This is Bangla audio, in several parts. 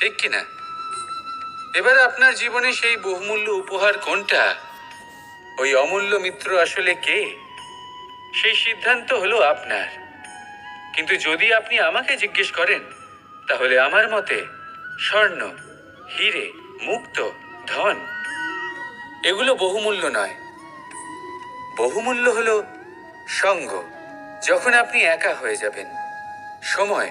ঠিক কিনা? এবার আপনার জীবনে সেই বহুমূল্য উপহার কোনটা? ওই অমূল্য মিত্র আসলে কে? সেই সিদ্ধান্ত হলো আপনার। কিন্তু যদি আপনি আমাকে জিজ্ঞেস করেন, তাহলে আমার মতে স্বর্ণ, হিরে, মুক্ত, ধন, এগুলো বহুমূল্য নয়। বহুমূল্য হলো সঙ্গ, যখন আপনি একা হয়ে যাবেন। সময়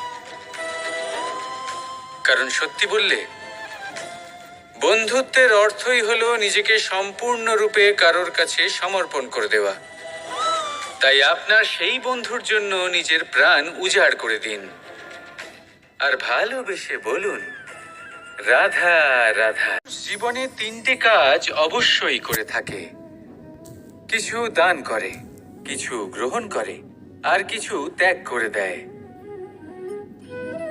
কারণ সত্যি বললে, বন্ধুত্বের অর্থই হলো নিজেকে সম্পূর্ণরূপে কারোর কাছে সমর্পণ করে দেওয়া। তাই আপনার সেই বন্ধুর জন্য নিজের প্রাণ উজাড় করে দিন। আর ভালোবেসে বলুন, রাধা রাধা। জীবনে তিনটে কাজ অবশ্যই করে থাকে। কিছু দান করে, কিছু গ্রহণ করে, আর কিছু ত্যাগ করে দেয়।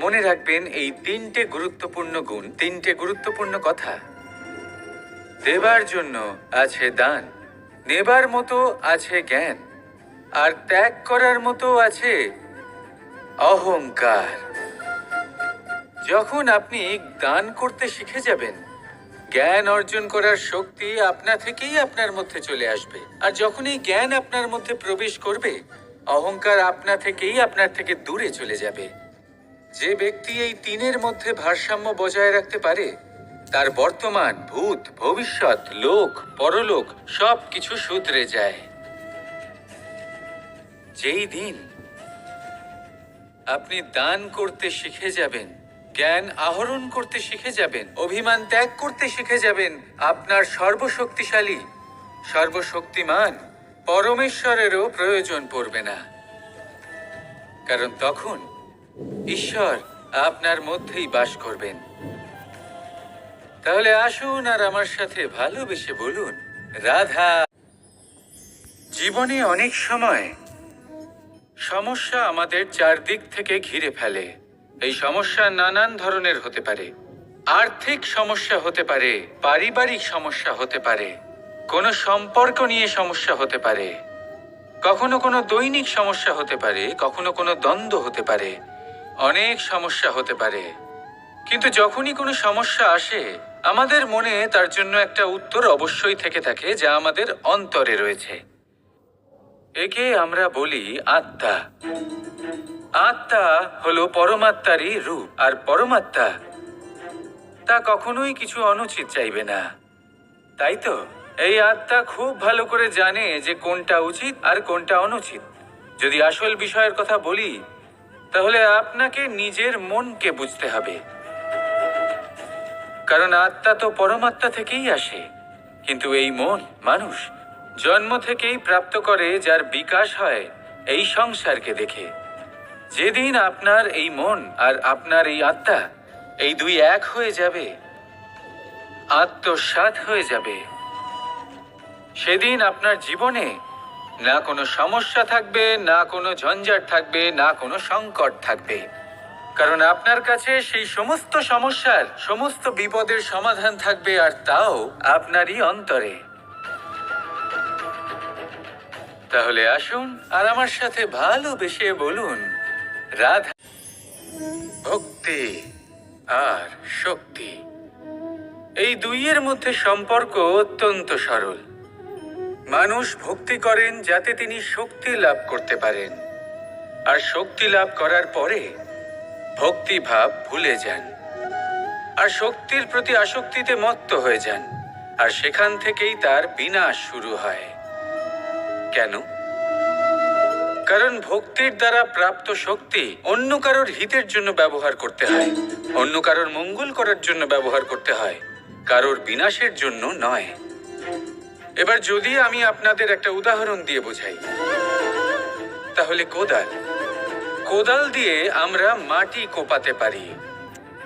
মনে রাখবেন, এই তিনটে গুরুত্বপূর্ণ গুণ, তিনটে গুরুত্বপূর্ণ কথা। দেবার জন্য আছে দান, নেবার মতো আছে জ্ঞান, আর ত্যাগ করার মতো আছে অহংকার। যখন আপনি দান করতে শিখে যাবেন, জ্ঞান অর্জন করার শক্তি আপনা থেকেই আপনার মধ্যে চলে আসবে। আর যখন এই জ্ঞান আপনার মধ্যে প্রবেশ করবে, অহংকার আপনা থেকেই আপনার থেকে দূরে চলে যাবে। যে ব্যক্তি এই তিনের মধ্যে ভারসাম্য বজায় রাখতে পারে, তার বর্তমান, ভূত, ভবিষ্যৎ, লোক, পরলোক সব কিছু শুধরে যায়। যেই দিন আপনি দান করতে শিখে যাবেন, জ্ঞান আহরণ করতে শিখে যাবেন, অভিমান ত্যাগ করতে শিখে যাবেন, আপনার সর্বশক্তিশালী, সর্বশক্তিমান পরমেশ্বরেরও প্রয়োজন পড়বে না। কারণ তখন ঈশ্বর আপনার মধ্যেই বাস করবেন। তাহলে আসুন আর আমার সাথে ভালোবেসে বলুন, রাধা। জীবনে অনেক সময় সমস্যা আমাদের চারদিক থেকে ঘিরে ফেলে। এই সমস্যা নানান ধরনের হতে পারে। আর্থিক সমস্যা হতে পারে, পারিবারিক সমস্যা হতে পারে, কোনো সম্পর্ক নিয়ে সমস্যা হতে পারে, কখনো কোনো দৈনিক সমস্যা হতে পারে, কখনো কোনো দ্বন্দ্ব হতে পারে। অনেক সমস্যা হতে পারে। কিন্তু যখনই কোনো সমস্যা আসে, আমাদের মনে তার জন্য একটা উত্তর অবশ্যই থেকে থাকে যা আমাদের অন্তরে রয়েছে। একে আমরা বলি আত্মা। আত্মা হলো পরমাত্মারই রূপ, আর পরমাত্মা তা কখনোই কিছু অনুচিত চাইবে না। তাই তো? এই আত্মা খুব ভালো করে জানে যে কোনটা উচিত আর কোনটা অনুচিত। যদি আসল বিষয়ের কথা বলি তাহলে আপনাকে নিজের মনকে বুঝতে হবে। কারণ আত্মা তো পরমাত্মা থেকেই আসে। কিন্তু এই মন মানুষ জন্ম থেকেই প্রাপ্ত করে যার বিকাশ হয় এই সংসারকে দেখে। যেদিন আপনার এই মন আর আপনার এই আত্মা এই দুই এক হয়ে যাবে, আত্মসাৎ হয়ে যাবে। সেদিন আপনার জীবনে না কোনো সমস্যা থাকবে, না কোনো ঝঞ্ঝাট থাকবে, না কোনো সংকট থাকবে। কারণ আপনার কাছে সেই সমস্ত সমস্যার, সমস্ত বিপদের সমাধান থাকবে আর তাও আপনারই অন্তরে। তাহলে আসুন আর আমার সাথে ভালোবেসে বলুন, রাধা ভক্তি আর শক্তি। এই দুইয়ের মধ্যে সম্পর্ক অত্যন্ত সরল। মানুষ ভক্তি করেন যাতে তিনি শক্তি লাভ করতে পারেন। আর শক্তি লাভ করার পরে ভক্তি ভাব ভুলে যান। আর শক্তির প্রতি আসক্তিতে মত্ত হয়ে যান। আর সেখান থেকেই তার বিনাশ শুরু হয়। কেন? কারণ ভক্তির দ্বারা প্রাপ্ত শক্তি অন্য কারোর হিতের জন্য ব্যবহার করতে হয়। অন্য কারোর মঙ্গল করার জন্য ব্যবহার করতে হয়। কারোর বিনাশের জন্য নয়। এবার যদি আমি আপনাদের একটা উদাহরণ দিয়ে বোঝাই, তাহলে কোদাল। কোদাল দিয়ে আমরা মাটি কোপাতে পারি,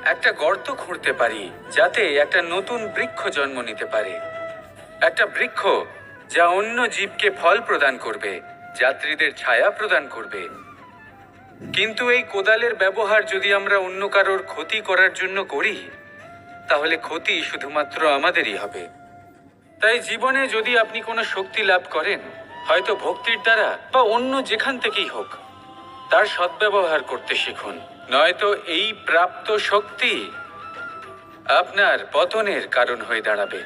একটা গর্ত খুঁড়তে পারি, যাতে একটা নতুন বৃক্ষ জন্ম নিতে পারে। একটা বৃক্ষ যা অন্য জীবকে ফল প্রদান করবে, যাত্রীদের ছায়া প্রদান করবে। কিন্তু এই কোদালের ব্যবহার যদি আমরা অন্য কারোর ক্ষতি করার জন্য করি, তাহলে ক্ষতি শুধুমাত্র আমাদেরই হবে। তাই জীবনে যদি আপনি কোনো শক্তি লাভ করেন, হয়তো ভক্তির দ্বারা বা অন্য যেখান থেকেই হোক, তার সদ্ব্যবহার করতে শিখুন। নয়তো এই প্রাপ্ত শক্তি আপনার পতনের কারণ হয়ে দাঁড়াবে।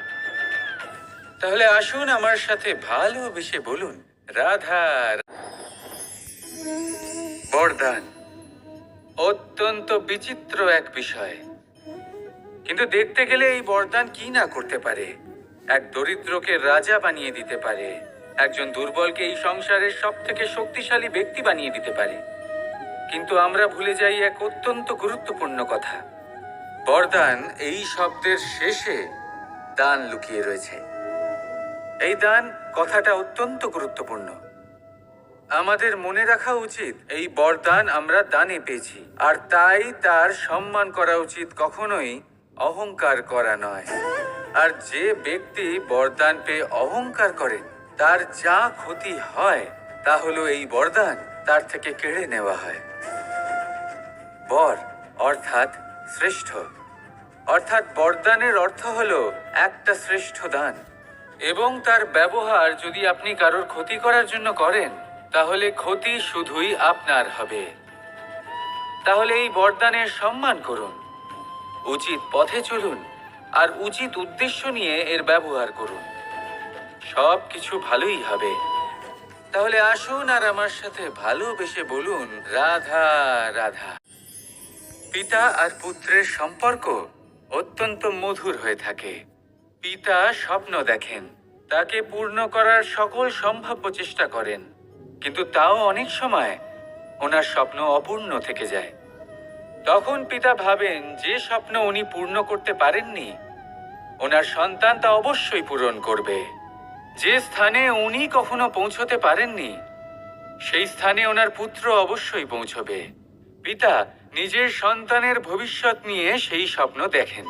তাহলে আসুন আমার সাথে ভালোবেসে বলুন, রাধা বরদান। অত্যন্ত বিচিত্র এক বিষয়। কিন্তু দেখতে গেলে এই বরদান কি না করতে পারে? এক দরিদ্রকে রাজা বানিয়ে দিতে পারে। একজন দুর্বলকে এই সংসারের সব থেকে শক্তিশালী ব্যক্তি বানিয়ে দিতে পারে। কিন্তু আমরা ভুলে যাই এক অত্যন্ত গুরুত্বপূর্ণ কথা। বরদান এই শব্দের শেষে দান লুকিয়ে রয়েছে। এই দান কথাটা অত্যন্ত গুরুত্বপূর্ণ। আমাদের মনে রাখা উচিত, এই বরদান আমরা দানে পেয়েছি। আর তাই তার সম্মান করা উচিত কখনোই অহংকার করা নয়। আর যে ব্যক্তি বরদান পেয়ে অহংকার করে, তার যা ক্ষতি হয়, তা হলো এই বরদান, তার থেকে কেড়ে নেওয়া হয়। বর অর্থাৎ শ্রেষ্ঠ। অর্থাৎ বরদানের অর্থ হলো একটা শ্রেষ্ঠ দান। এবং তার ব্যবহার যদি আপনি কারোর ক্ষতি করার জন্য করেন, তাহলে ক্ষতি শুধুই আপনার হবে। তাহলে এই বরদানের সম্মান করুন। উচিত পথে চলুন। আর উচিত উদ্দেশ্য নিয়ে এর ব্যবহার করুন। সব কিছু ভালোই হবে। তাহলে আসুন আর আমার সাথে ভালোবেসে বলুন, রাধা রাধা। পিতা আর পুত্রের সম্পর্ক অত্যন্ত মধুর হয়ে থাকে। পিতা স্বপ্ন দেখেন, তাকে পূর্ণ করার সকল সম্ভাব্য চেষ্টা করেন। কিন্তু তাও অনেক সময় ওনার স্বপ্ন অপূর্ণ থেকে যায়। তখন পিতা ভাবেন যে স্বপ্ন উনি পূর্ণ করতে পারেননি, ওনার সন্তান তা অবশ্যই পূরণ করবে। যে স্থানে উনি কখনো পৌঁছতে পারেননি, সেই স্থানে ওনার পুত্র অবশ্যই পৌঁছবে। পিতা নিজের সন্তানের ভবিষ্যৎ নিয়ে সেই স্বপ্ন দেখেন,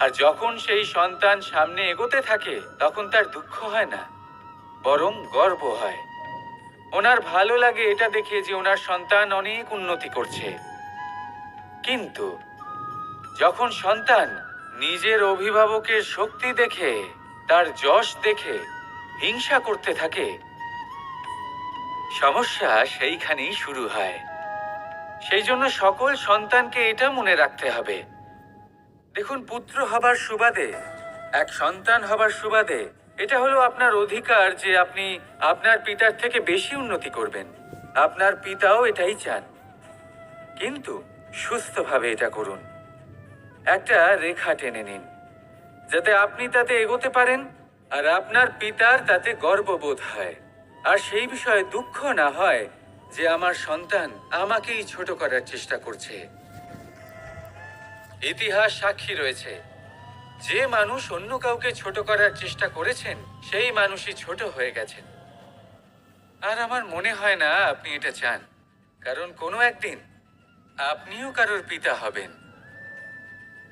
আর যখন সেই সন্তান সামনে এগোতে থাকে, তখন তার দুঃখ হয় না, বরং গর্ব হয়। ওনার ভালো লাগে এটা দেখে যে ওনার সন্তান অনেক উন্নতি করছে। কিন্তু যখন সন্তান নিজের অভিভাবকের শক্তি দেখে, তার যশ দেখে, হিংসা করতে থাকে, সমস্যা সেইখানেই শুরু হয়। সেই জন্য সকল সন্তানকে এটা মনে রাখতে হবে। দেখুন, পুত্র হবার সুবাদে, এক সন্তান হবার সুবাদে, এটা হলো আপনার অধিকার যে আপনি আপনার পিতার থেকে বেশি উন্নতি করবেন। আপনার পিতাও এটাই চান। কিন্তু সুস্থভাবে এটা করুন। একটা রেখা টেনে নিন, যাতে আপনি তাতে এগোতে পারেন আর আপনার পিতার তাতে গর্ববোধ হয়। আর সেই বিষয়ে দুঃখ না হয় যে আমার সন্তান আমাকেই ছোট করার চেষ্টা করছে। ইতিহাস সাক্ষী রয়েছে, যে মানুষ অন্য কাউকে ছোট করার চেষ্টা করেছেন, সেই মানুষই ছোট হয়ে গেছেন। আর আমার মনে হয় না আপনি এটা চান, কারণ কোনো একদিন আপনিও কারোর পিতা হবেন।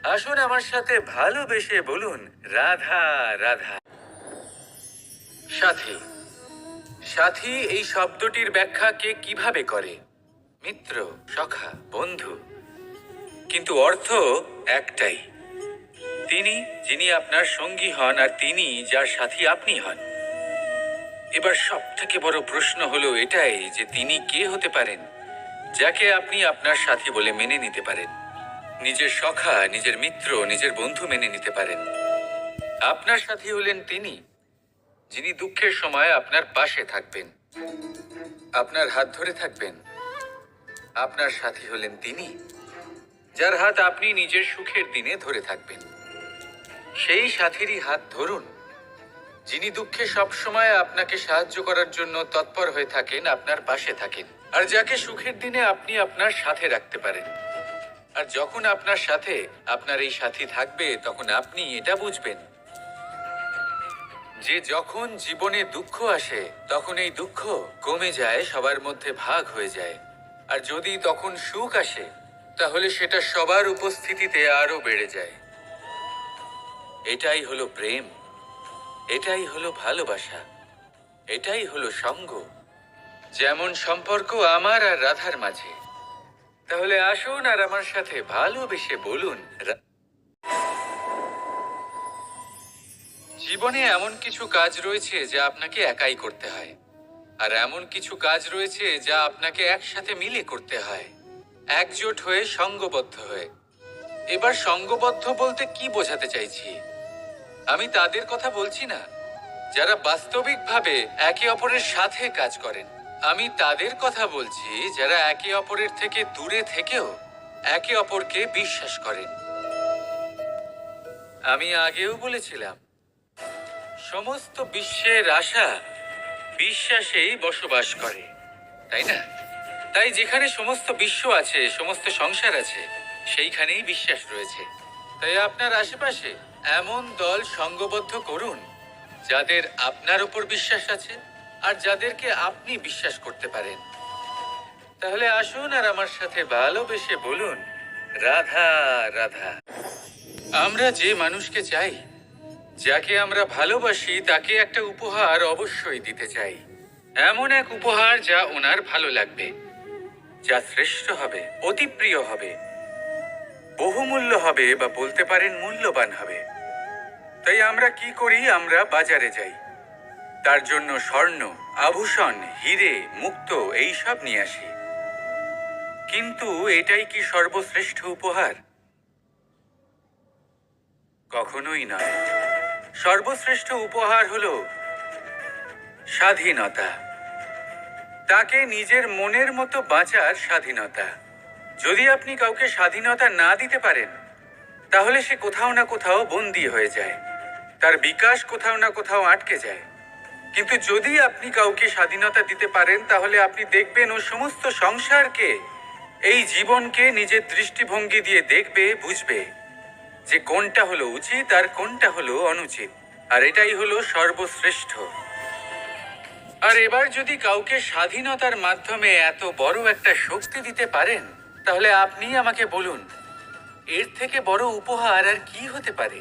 আসুন আমার সাথে ভালোবেসে বলুন, রাধা রাধা। সাথী সাথী, এই শব্দটির ব্যাখ্যা কে কীভাবে করে? মিত্র, সখা, বন্ধু। কিন্তু অর্থ একটাই। তিনি, যিনি আপনার সঙ্গী হন আর তিনি যার সাথী আপনি হন। এবার সব থেকে বড় প্রশ্ন হলো এটাই যে তিনি কে হতে পারেন? যাকে আপনি আপনার সাথী বলে মেনে নিতে পারেন। নিজের সখা, নিজের মিত্র, নিজের বন্ধু মেনে নিতে পারেন। আপনার সাথী হলেন তিনি, যিনি দুঃখের সময় আপনার পাশে থাকবেন। আপনার হাত ধরে থাকবেন। আপনার সাথী হলেন তিনি, যার হাত আপনি নিজের সুখের দিনে ধরে থাকবেন। সেই সাথীরই হাত ধরুন, যিনি দুঃখে সবসময় আপনাকে সাহায্য করার জন্য তৎপর হয়ে থাকেন, আপনার পাশে থাকেন। আর যাকে সুখের দিনে আপনি আপনার সাথে রাখতে পারেন। আর যখন আপনার সাথে আপনার এই সাথী থাকবে, তখন আপনি এটা বুঝবেন। যে যখন জীবনে দুঃখ আসে, তখন এই দুঃখ কমে যায়, সবার মধ্যে ভাগ হয়ে যায়। আর যদি তখন সুখ আসে, তাহলে সেটা সবার উপস্থিতিতে আরও বেড়ে যায়। এটাই হলো প্রেম। এটাই হলো ভালোবাসা। এটাই হলো সঙ্গ। যেমন সম্পর্ক আমার আর রাধার মাঝে। তাহলে আসুন আর আমার সাথে ভালোবেসে বলুন জীবনে এমন কিছু কাজ রয়েছে যা আপনাকে একাই করতে হয়, আর এমন কিছু কাজ রয়েছে যা আপনাকে একসাথে মিলে করতে হয়, একজোট হয়ে সঙ্গবদ্ধ হয়ে। এবার সঙ্গবদ্ধ বলতে কি বোঝাতে চাইছি? আমি তাদের কথা বলছি না, যারা বাস্তবিকভাবে একে অপরের সাথে কাজ করেন। আমি তাদের কথা বলছি যারা একে অপরের থেকে দূরে থেকেও একে অপরকে বিশ্বাস করেন। আমি আগেও বলেছিলাম, সমস্ত বিশ্বের আশা বিশ্বাসেই বসবাস করে, তাই না? তাই যেখানে সমস্ত বিশ্ব আছে, সমস্ত সংসার আছে, সেইখানেই বিশ্বাস রয়েছে। তাই আপনার আশেপাশে এমন দল সঙ্গবদ্ধ করুন যাদের আপনার উপর বিশ্বাস আছে। আর যাদেরকে আপনি বিশ্বাস করতে পারেন। তাহলে আসুন আর আমার সাথে ভালোবেসে বলুন, রাধা রাধা। আমরা যে মানুষকে চাই, যাকে আমরা ভালোবাসি, তাকে একটা উপহার অবশ্যই দিতে চাই। এমন এক উপহার যা ওনার ভালো লাগবে, যা শ্রেষ্ঠ হবে অতি প্রিয় হবে, বহুমূল্য হবে বা বলতে পারেন মূল্যবান হবে। তাই আমরা কি করি? আমরা বাজারে যাই। তার জন্য স্বর্ণ, আভূষণ, হিরে, মুক্ত এই সব নিয়ে আসি। কিন্তু এটাই কি সর্বশ্রেষ্ঠ উপহার? কখনোই নয়। সর্বশ্রেষ্ঠ উপহার হল স্বাধীনতা। তাকে নিজের মনের মতো বাঁচার স্বাধীনতা। যদি আপনি কাউকে স্বাধীনতা না দিতে পারেন, তাহলে সে কোথাও না কোথাও বন্দী হয়ে যায়। তার বিকাশ কোথাও না কোথাও আটকে যায়। কিন্তু যদি আপনি কাউকে স্বাধীনতা দিতে পারেন, তাহলে আপনি দেখবেন ও সমস্ত সংসারকে, এই জীবনকে নিজের দৃষ্টিভঙ্গি দিয়ে দেখবে, বুঝবে যে কোনটা হলো উচিত আর কোনটা হলো অনুচিত। আর এটাই হলো সর্বশ্রেষ্ঠ। আর এবার যদি কাউকে স্বাধীনতার মাধ্যমে এত বড় একটা শক্তি দিতে পারেন, তাহলে আপনি আমাকে বলুন, এর থেকে বড় উপহার আর কি হতে পারে?